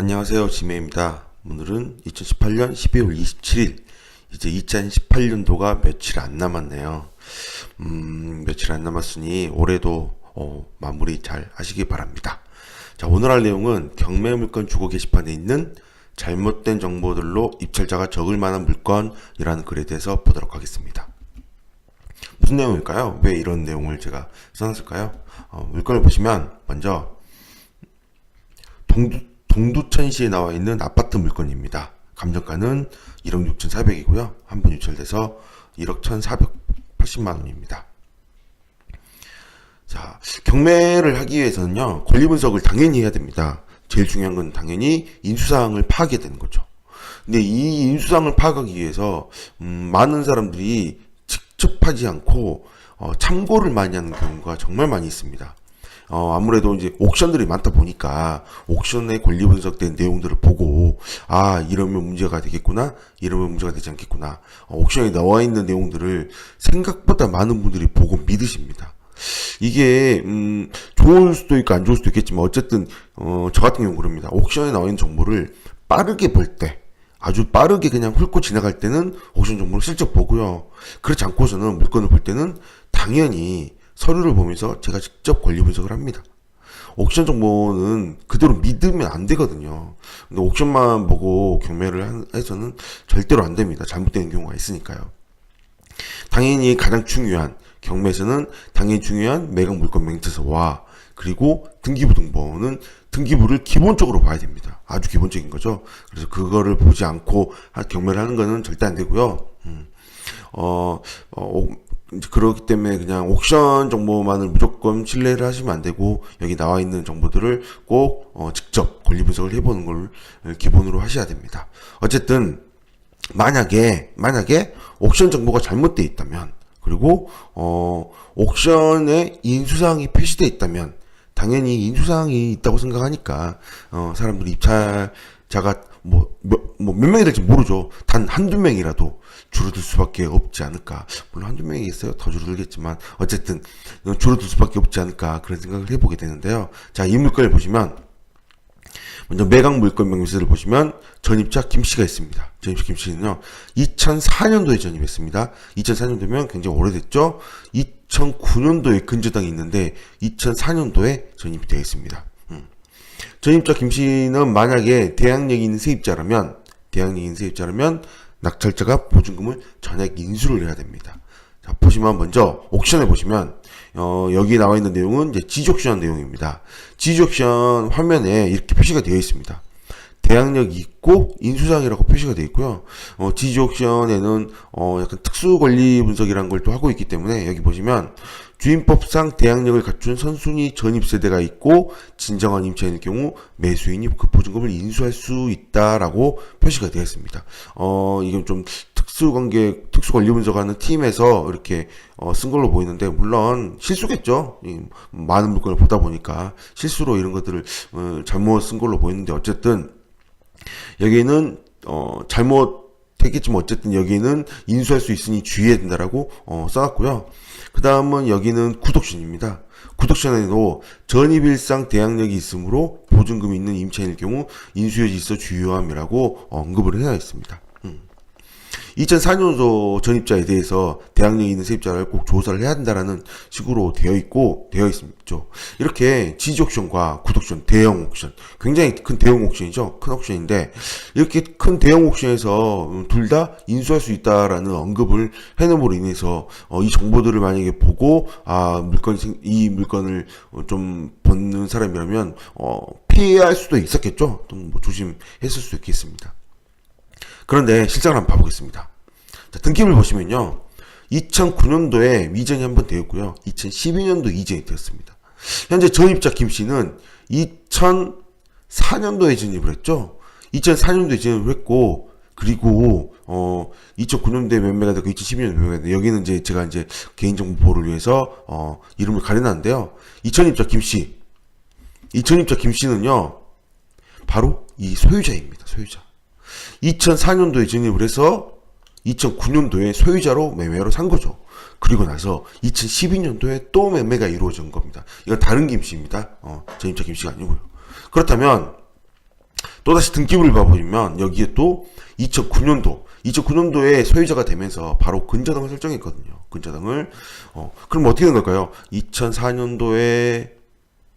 안녕하세요. 지메입니다. 오늘은 2018년 12월 27일. 이제 2018년도가 며칠 안 남았네요. 음, 며칠 안 남았으니 올해도 어, 마무리 잘 하시기 바랍니다. 자, 오늘 할 내용은 경매 물건 주거 게시판에 있는 잘못된 정보들로 입찰자가 적을 만한 물건이라는 글에 대해서 보도록 하겠습니다. 무슨 내용일까요? 왜 이런 내용을 제가 써놨을까요? 어, 물건을 보시면 먼저 동두, 동두천시에 나와 있는 아파트 물건입니다. 감정가는 1억 6,400이고요. 한 번 유찰돼서 1억 1,480만 원입니다. 자, 경매를 하기 위해서는요, 권리 분석을 당연히 해야 됩니다. 제일 중요한 건 당연히 인수사항을 파악해야 되는 거죠. 근데 이 인수사항을 파악하기 위해서, 음, 많은 사람들이 직접 하지 않고, 어, 참고를 많이 하는 경우가 정말 많이 있습니다. 어, 아무래도 이제 옥션들이 많다 보니까 옥션에 권리 분석된 내용들을 보고 아 이러면 문제가 되겠구나 이러면 문제가 되지 않겠구나 어, 옥션에 나와 있는 내용들을 생각보다 많은 분들이 보고 믿으십니다. 이게 음, 좋을 수도 있고 안 좋을 수도 있겠지만 어쨌든 어, 저 같은 경우 그럽니다. 옥션에 나와 있는 정보를 빠르게 볼 때 아주 빠르게 그냥 훑고 지나갈 때는 옥션 정보를 슬쩍 보고요. 그렇지 않고서는 물건을 볼 때는 당연히 서류를 보면서 제가 직접 권리 분석을 합니다. 옥션 정보는 그대로 믿으면 안 되거든요. 근데 옥션만 보고 경매를 한- 해서는 절대로 안 됩니다. 잘못되는 경우가 있으니까요. 당연히 가장 중요한 경매에서는 당연히 중요한 매각 물건 맹세서와 그리고 등기부 등본은 등기부를 기본적으로 봐야 됩니다. 아주 기본적인 거죠. 그래서 그거를 보지 않고 하- 경매를 하는 거는 절대 안 되고요. 음. 어, 어, 그렇기 때문에 그냥 옥션 정보만을 무조건 신뢰를 하시면 안 되고 여기 나와 있는 정보들을 꼭 어, 직접 권리 분석을 해보는 걸 기본으로 하셔야 됩니다. 어쨌든 만약에 만약에 옥션 정보가 잘못되어 있다면 그리고 어 옥션에 인수사항이 표시되어 있다면 당연히 인수사항이 있다고 생각하니까 어 사람들이 입찰자가 뭐 몇 뭐 몇 명이 될지 모르죠. 단 한두 명이라도 줄어들 수밖에 없지 않을까. 물론 한두 명이겠어요. 더 줄어들겠지만 어쨌든 어, 줄어들 수밖에 없지 않을까 그런 생각을 해보게 되는데요. 자, 이 물건을 보시면 먼저 매각 물건 명세를 보시면 전입자 김 씨가 있습니다. 전입자 김 씨는요, 2004년도에 전입했습니다. 2004년도면 굉장히 오래됐죠? 2009년도에 근저당이 있는데, 2004년도에 전입이 되어 있습니다. 음. 전입자 김 씨는 만약에 대항력이 있는 세입자라면, 대항력이 있는 세입자라면, 낙찰자가 보증금을 전액 인수를 해야 됩니다. 자, 보시면 먼저 옥션에 보시면 어, 여기 나와 있는 내용은 이제 지적션 내용입니다. 지적션 화면에 이렇게 표시가 되어 있습니다. 대항력이 있고 인수상이라고 표시가 되어 있고요. 어, 지적션에는 어, 약간 특수 권리 분석이라는 걸 또 하고 있기 때문에 여기 보시면 주임법상 대항력을 갖춘 선순위 전입 세대가 있고 진정한 임차인일 경우 매수인이 그 보증금을 인수할 수 있다라고 표시가 되어 있습니다. 어, 이건 좀 특수관계, 특수권리 분석하는 팀에서 이렇게 어, 쓴 걸로 보이는데 물론 실수겠죠. 이 많은 물건을 보다 보니까 실수로 이런 것들을 어, 잘못 쓴 걸로 보이는데 어쨌든 여기는 어, 잘못했겠지만 어쨌든 여기는 인수할 수 있으니 주의해야 된다라고 어, 써놨고요. 그 다음은 여기는 구독신입니다. 구독신에도 전입일상 대항력이 있으므로 보증금이 있는 임차인일 경우 인수여지 있어 주요함이라고 어, 언급을 해야 있습니다. 2004년도 전입자에 대해서 대항력이 있는 세입자를 꼭 조사를 해야 된다라는 식으로 되어 있고 되어 있죠. 이렇게 지지 옥션과 구독 션, 대형 옥션, 굉장히 큰 대형 옥션이죠. 큰 옥션인데 이렇게 큰 대형 옥션에서 둘 다 인수할 수 있다라는 언급을 해놓음으로 인해서 어, 이 정보들을 만약에 보고 아 물건 이 물건을 어, 좀 벗는 사람이라면 어, 피할 수도 있었겠죠. 또뭐 조심했을 수도 있겠습니다. 그런데 실장을 한번 봐보겠습니다. 자, 등기부를 보시면요. 2009년도에 위전이 한 번 되었고요. 2012년도 이전이 되었습니다. 현재 전입자 김 씨는 2004년도에 전입을 했죠. 2004년도에 전입을 했고, 그리고, 어, 2009년도에 매매가 되고 2012년도에 매매가 되고, 여기는 이제 제가 이제 개인정보 보호를 위해서, 어, 이름을 가려놨는데요. 이천입자 김 씨. 이천입자 김 씨는요, 바로 이 소유자입니다. 소유자. 2004년도에 진입을 해서 2009년도에 소유자로 매매로 산 거죠. 그리고 나서 2012년도에 또 매매가 이루어진 겁니다. 이건 다른 김씨입니다. 어, 전입자 김씨가 아니고요. 그렇다면 또다시 등기부를 봐보면 여기에 또 2009년도 2009년도에 소유자가 되면서 바로 근저당을 설정했거든요. 근저당을 어 그럼 어떻게 된 걸까요? 2004년도에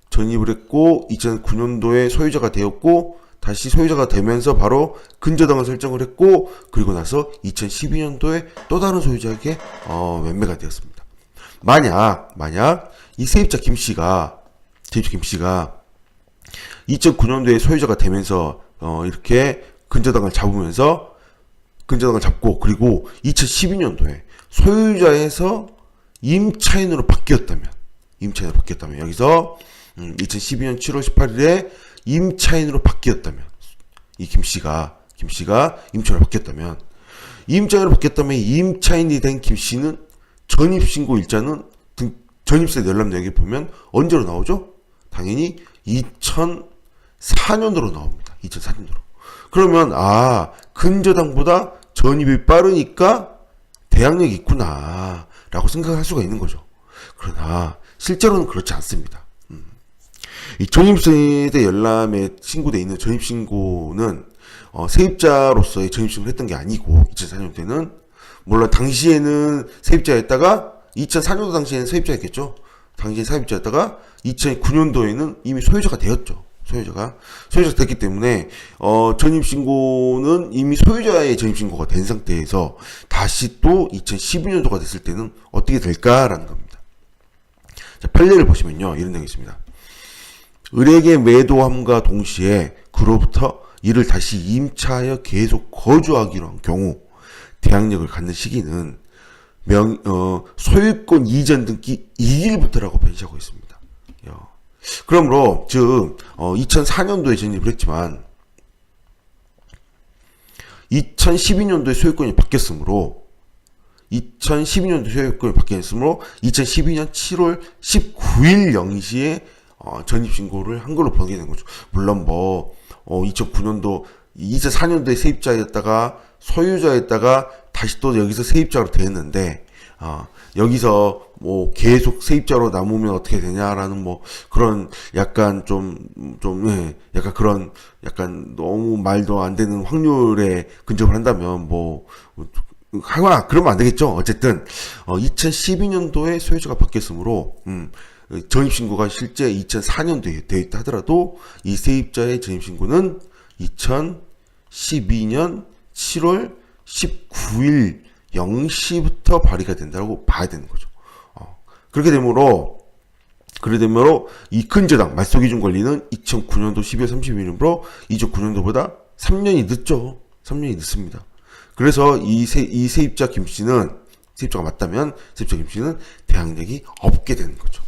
전입을 했고 2009년도에 소유자가 되었고 다시 소유자가 되면서 바로 근저당을 설정을 했고 그리고 나서 2012년도에 또 다른 소유자에게 어, 매매가 되었습니다. 만약 만약 이 세입자 김 씨가 세입자 김 씨가 2009년도에 소유자가 되면서 어, 이렇게 근저당을 잡으면서 근저당을 잡고 그리고 2012년도에 소유자에서 임차인으로 바뀌었다면 임차인으로 바뀌었다면 여기서 음, 2012년 7월 18일에 임차인으로 바뀌었다면 이 김 씨가 김 씨가 임차인으로 바뀌었다면 임차인으로 바뀌었다면 임차인이 된 김 씨는 전입신고 일자는 등, 전입세 열람 내역에 보면 언제로 나오죠? 당연히 2004년도로 나옵니다. 2004년도로. 그러면 아 근저당보다 전입이 빠르니까 대항력이 있구나 라고 생각할 수가 있는 거죠. 그러나 실제로는 그렇지 않습니다. 음. 이 전입세대 열람에 신고돼 있는 전입신고는 어, 세입자로서의 전입신고를 했던 게 아니고 2004년 때는 물론 당시에는 세입자였다가 2004년도 당시에는 세입자였겠죠. 당시에 세입자였다가 2009년도에는 이미 소유자가 되었죠. 소유자가 소유자가 됐기 때문에 어 전입 신고는 이미 소유자의 전입 신고가 된 상태에서 다시 또 2012년도가 됐을 때는 어떻게 될까라는 겁니다. 자, 판례를 보시면요. 이런 내용이 있습니다. 을에게 매도함과 동시에 그로부터 이를 다시 임차하여 계속 거주하기로 한 경우 대항력을 갖는 시기는 명, 어, 소유권 이전 등기 2일부터라고 변시하고 있습니다. 야. 그러므로, 즉, 어, 2004년도에 전입을 했지만, 2012년도에 소유권이 바뀌었으므로, 2012년도 소유권이 바뀌었으므로, 2012년 7월 19일 0시에 어, 전입신고를 한 걸로 보게 된 거죠. 물론 뭐, 어, 2009년도, 2004년도에 세입자였다가, 소유자였다가, 다시 또 여기서 세입자로 됐는데, 아, 여기서 뭐 계속 세입자로 남으면 어떻게 되냐라는 뭐 그런 약간 좀, 좀, 예, 약간 그런 약간 너무 말도 안 되는 확률에 근접을 한다면 뭐, 하거나 그러면 안 되겠죠. 어쨌든, 어, 2012년도에 소유자가 바뀌었으므로, 음, 전입신고가 실제 2004년도에 되어 있다 하더라도 이 세입자의 전입신고는 2012년 7월 19일 0시부터 발의가 된다고 봐야 되는 거죠. 어, 그렇게 되므로 그렇게 되므로 이 근저당 말소기준 권리는 2009년도 12월 30일이므로 2009년도보다 3년이 늦죠. 3년이 늦습니다. 그래서 이, 세, 이 세입자 김 씨는 세입자가 맞다면 세입자 김 씨는 대항력이 없게 되는 거죠.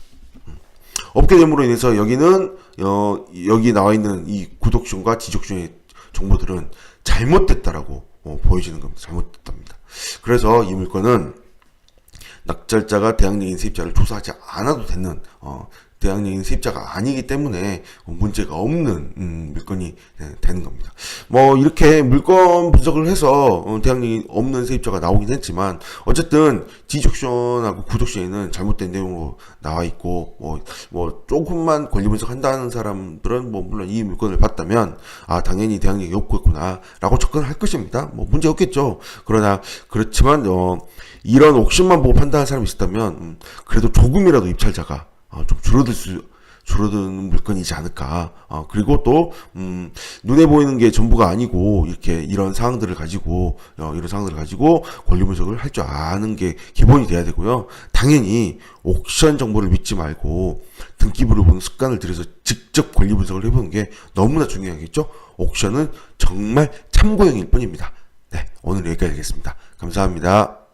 음. 없게 됨으로 인해서 여기는 어, 여기 나와 있는 이 구독중과 지적중의 정보들은 잘못됐다라고 어, 보여지는 겁니다. 잘못됐답니다. 그래서 이 물건은 낙찰자가 대항력인 세입자를 조사하지 않아도 되는 어, 대항력인 세입자가 아니기 때문에 문제가 없는 음, 물건이 네, 되는 겁니다. 뭐 이렇게 물건 분석을 해서 어, 대항력이 없는 세입자가 나오긴 했지만 어쨌든 지적션하고 구독션에는 잘못된 내용으로 나와 있고 뭐, 뭐 조금만 권리 분석한다는 사람들은 뭐 물론 이 물건을 봤다면 아 당연히 대항력이 없겠구나라고 접근을 할 것입니다. 뭐 문제 없겠죠. 그러나 그렇지만 어, 이런 옥션만 보고 판단할 사람이 있었다면 음, 그래도 조금이라도 입찰자가 어, 좀 줄어들 수 줄어드는 물건이지 않을까. 어, 그리고 또, 음, 눈에 보이는 게 전부가 아니고, 이렇게 이런 사항들을 가지고, 어, 이런 사항들을 가지고 권리 분석을 할 줄 아는 게 기본이 돼야 되고요. 당연히 옥션 정보를 믿지 말고, 등기부를 보는 습관을 들여서 직접 권리 분석을 해보는 게 너무나 중요하겠죠? 옥션은 정말 참고용일 뿐입니다. 네, 오늘 여기까지 하겠습니다. 감사합니다.